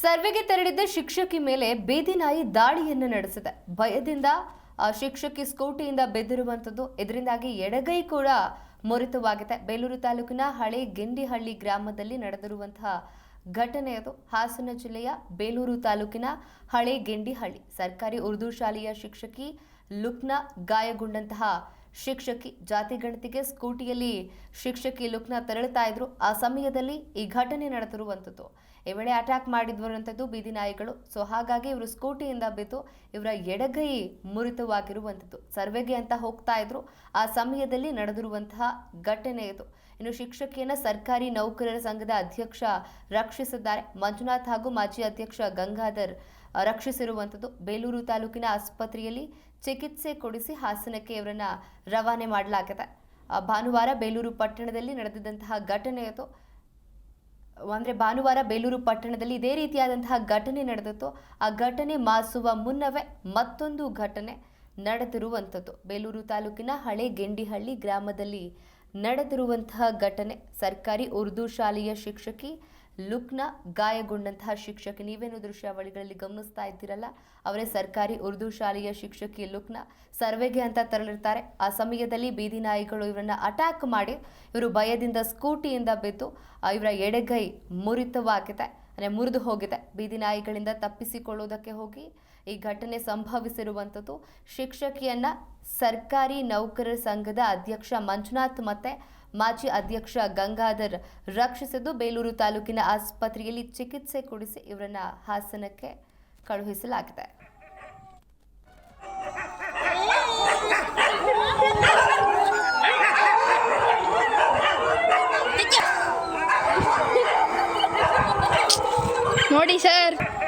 ಸರ್ವೆಗೆ ತೆರಳಿದ್ದ ಶಿಕ್ಷಕಿ ಮೇಲೆ ಬೀದಿ ನಾಯಿ ದಾಳಿಯನ್ನು ನಡೆಸಿದೆ. ಭಯದಿಂದ ಶಿಕ್ಷಕಿ ಸ್ಕೂಟಿಯಿಂದ ಬೆದ್ದಿರುವಂಥದ್ದು ಇದರಿಂದಾಗಿ ಎಡಗೈ ಕೂಡ ಮುರಿತವಾಗಿದೆ. ಬೇಲೂರು ತಾಲೂಕಿನ ಹಳೆ ಗೆಂಡಿಹಳ್ಳಿ ಗ್ರಾಮದಲ್ಲಿ ನಡೆದಿರುವಂತಹ ಘಟನೆ ಅದು. ಹಾಸನ ಜಿಲ್ಲೆಯ ಬೇಲೂರು ತಾಲೂಕಿನ ಹಳೆ ಗೆಂಡಿಹಳ್ಳಿ. ಸರ್ಕಾರಿ ಉರ್ದು ಶಾಲೆಯ ಶಿಕ್ಷಕಿ ಲುಕ್ನ ಗಾಯಗೊಂಡಂತಹ ಶಿಕ್ಷಕಿ, ಜಾತಿ ಗಣತಿಗೆ ಸ್ಕೂಟಿಯಲ್ಲಿ ಶಿಕ್ಷಕಿ ಲುಕ್ನ ತೆರಳುತ್ತಾ ಇದ್ರು. ಆ ಸಮಯದಲ್ಲಿ ಈ ಘಟನೆ ನಡೆದಿರುವಂಥದ್ದು ಈ ವೇಳೆ ಅಟ್ಯಾಕ್ ಮಾಡಿದ್ವರಂಥದ್ದು ಬೀದಿ ನಾಯಿಗಳು. ಸೊ ಹಾಗಾಗಿ ಇವರು ಸ್ಕೂಟಿಯಿಂದ ಬಿದ್ದು ಇವರ ಎಡಗೈ ಮುರಿತವಾಗಿರುವಂಥದ್ದು ಸರ್ವೆಗೆ ಅಂತ ಹೋಗ್ತಾ ಇದ್ರು. ಆ ಸಮಯದಲ್ಲಿ ನಡೆದಿರುವಂತಹ ಘಟನೆ ಇದು. ಇನ್ನು ಶಿಕ್ಷಕಿಯನ್ನು ಸರ್ಕಾರಿ ನೌಕರರ ಸಂಘದ ಅಧ್ಯಕ್ಷ ರಕ್ಷಿಸಿದ್ದಾರೆ. ಮಂಜುನಾಥ್ ಹಾಗೂ ಮಾಜಿ ಅಧ್ಯಕ್ಷ ಗಂಗಾಧರ್ ರಕ್ಷಿಸಿರುವಂಥದ್ದು. ಬೇಲೂರು ತಾಲೂಕಿನ ಆಸ್ಪತ್ರೆಯಲ್ಲಿ ಚಿಕಿತ್ಸೆ ಕೊಡಿಸಿ ಹಾಸನಕ್ಕೆ ಇವರನ್ನು ರವಾನೆ ಮಾಡಲಾಗಿದೆ. ಭಾನುವಾರ ಬೇಲೂರು ಪಟ್ಟಣದಲ್ಲಿ ನಡೆದಿದ್ದಂತಹ ಘಟನೆ ಇದು ಅಂದರೆ ಭಾನುವಾರ ಬೇಲೂರು ಪಟ್ಟಣದಲ್ಲಿ ಇದೇ ರೀತಿಯಾದಂತಹ ಘಟನೆ ನಡೆದಿತ್ತು. ಆ ಘಟನೆ ಮಾಸುವ ಮುನ್ನವೇ ಮತ್ತೊಂದು ಘಟನೆ ನಡೆದಿರುವಂಥದ್ದು. ಬೇಲೂರು ತಾಲೂಕಿನ ಹಳೆ ಗೆಂಡಿಹಳ್ಳಿ ಗ್ರಾಮದಲ್ಲಿ ನಡೆದಿರುವಂತಹ ಘಟನೆ. ಸರ್ಕಾರಿ ಉರ್ದು ಶಾಲೆಯ ಶಿಕ್ಷಕಿ ಲುಕ್ನ ಗಾಯಗೊಂಡಂತಹ ಶಿಕ್ಷಕಿ. ನೀವೇನು ದೃಶ್ಯಾವಳಿಗಳಲ್ಲಿ ಗಮನಿಸ್ತಾ ಇದ್ದೀರಲ್ಲ? ಅವರೇ ಸರ್ಕಾರಿ ಉರ್ದು ಶಾಲೆಯ ಶಿಕ್ಷಕಿ ಲುಕ್ನ. ಸರ್ವೆಗೆ ಅಂತ ತೆರಳಿರ್ತಾರೆ. ಆ ಸಮಯದಲ್ಲಿ ಬೀದಿ ನಾಯಿಗಳು ಇವರನ್ನ ಅಟ್ಯಾಕ್ ಮಾಡಿ ಇವರು ಭಯದಿಂದ ಸ್ಕೂಟಿಯಿಂದ ಬಿದ್ದು ಇವರ ಎಡೆಗೈ ಮುರಿತವಾಗಿದೆ. ಅಂದರೆ ಮುರಿದು ಹೋಗಿದೆ. ಬೀದಿ ನಾಯಿಗಳಿಂದ ತಪ್ಪಿಸಿಕೊಳ್ಳುವುದಕ್ಕೆ ಹೋಗಿ ಈ ಘಟನೆ ಸಂಭವಿಸಿರುವಂಥದ್ದು. ಶಿಕ್ಷಕಿಯನ್ನು ಸರ್ಕಾರಿ ನೌಕರರ ಸಂಘದ ಅಧ್ಯಕ್ಷ ಮಂಜುನಾಥ್ ಮತ್ತೆ ಮಾಜಿ ಅಧ್ಯಕ್ಷ ಗಂಗಾಧರ್ ರಕ್ಷಿಸಿದ್ದು ಬೇಲೂರು ತಾಲೂಕಿನ ಆಸ್ಪತ್ರೆಯಲ್ಲಿ ಚಿಕಿತ್ಸೆ ಕೊಡಿಸಿ ಇವರನ್ನು ಹಾಸನಕ್ಕೆ ಕಳುಹಿಸಲಾಗಿದೆ. Marisar.